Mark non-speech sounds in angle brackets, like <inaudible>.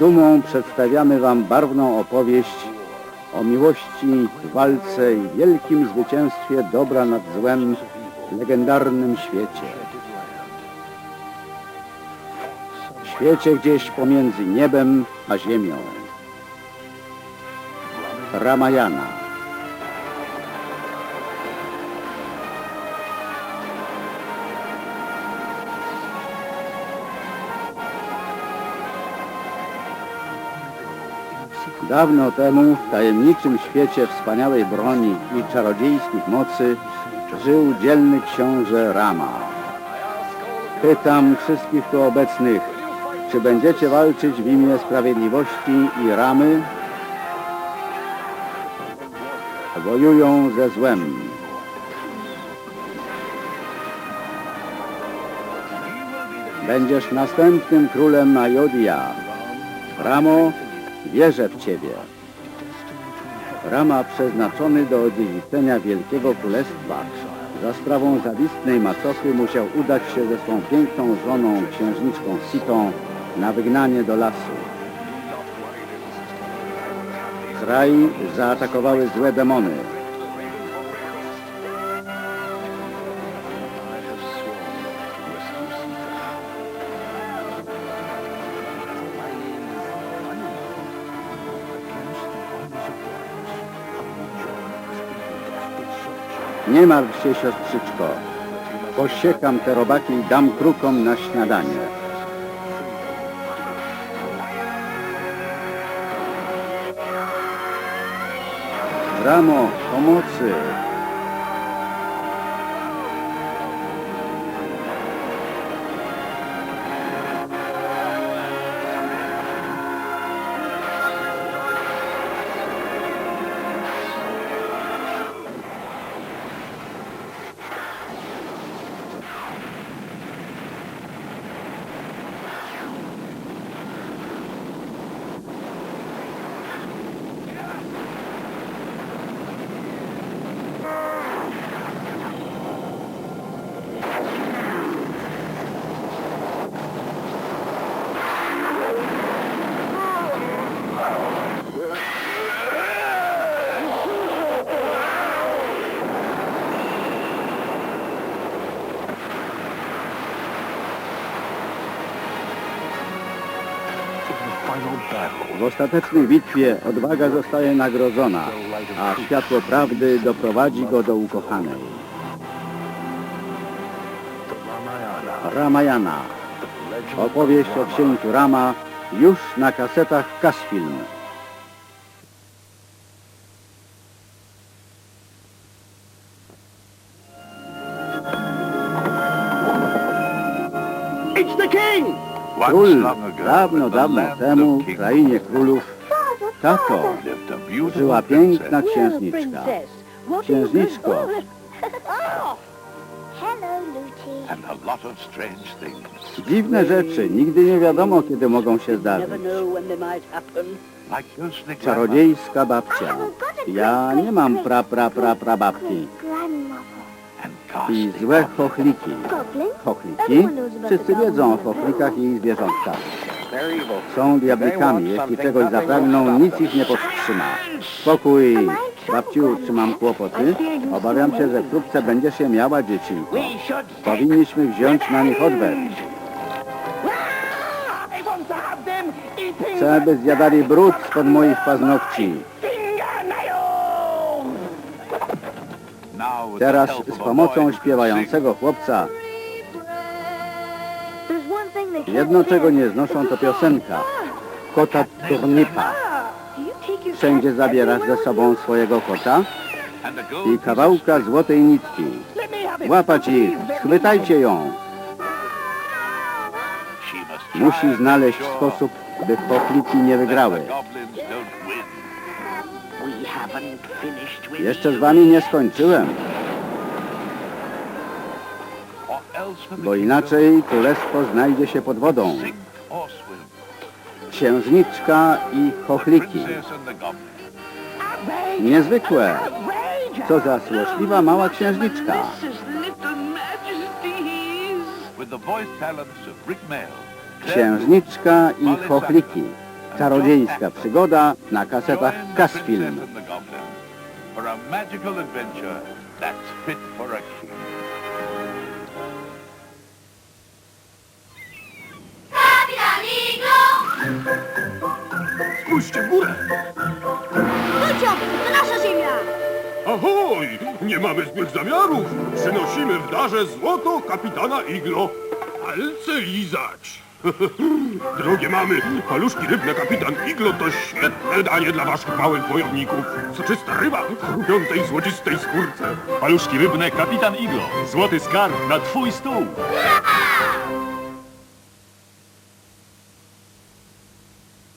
dumą przedstawiamy Wam barwną opowieść o miłości, walce i wielkim zwycięstwie dobra nad złem w legendarnym świecie. Świecie gdzieś pomiędzy niebem a ziemią. Ramayana. Dawno temu w tajemniczym świecie wspaniałej broni i czarodziejskich mocy żył dzielny książę Rama. Pytam wszystkich tu obecnych, czy będziecie walczyć w imię sprawiedliwości i Ramy? Wojują ze złem. Będziesz następnym królem Ayodhya. Ramo, wierzę w Ciebie. Rama przeznaczony do odziedziczenia Wielkiego Królestwa za sprawą zawistnej macochy musiał udać się ze swą piękną żoną, księżniczką Sitą, na wygnanie do lasu. Kraj zaatakowały złe demony. Nie martw się, siostrzyczko. Posiekam te robaki i dam krukom na śniadanie. Ramo, pomocy! W ostatecznej bitwie odwaga zostaje nagrodzona, a światło prawdy doprowadzi go do ukochanej. Ramayana. Opowieść o księciu Rama już na kasetach Kasfilm. Król dawno, dawno temu w krainie królów Tato żyła piękna księżniczka. Księżniczko, <laughs> things, dziwne rzeczy. Nigdy nie wiadomo, kiedy mogą się zdarzyć. Czarodziejska babcia. Ja nie mam pra, pra, pra, pra babci. I złe chochliki. Chochliki? Wszyscy wiedzą o chochlikach i ich zwierzątkach. Są diablikami. Jeśli czegoś zapragną, nic ich nie powstrzyma. Spokój, babciu, czy mam kłopoty? Obawiam się, że wkrótce będziesz je miała, dziecinko. Powinniśmy wziąć na nich odwet. Chcę, by zjadali brud spod moich paznokci. Teraz z pomocą śpiewającego chłopca jedno, czego nie znoszą, to piosenka. Kota turnipa. Wszędzie zabierasz ze sobą swojego kota i kawałka złotej nitki. Łapać ich, chwytajcie ją. Musi znaleźć sposób, by chochliki nie wygrały. Jeszcze z wami nie skończyłem, bo inaczej królestwo znajdzie się pod wodą. Księżniczka i chochliki. Niezwykłe. Co za złośliwa mała księżniczka. Księżniczka i chochliki. Czarodziejska przygoda na kasetach Kasfilm. For a magical adventure that's fit for a king. Nie mamy złych zamiarów! Przynosimy w darze złoto kapitana Iglo. Palce lizać! <laughs> Drogie mamy, paluszki rybne kapitan Iglo to świetne danie dla waszych małych wojowników. Soczysta ryba w chrupiącej złocistej skórce. Paluszki rybne, kapitan Iglo. Złoty skarb na twój stół.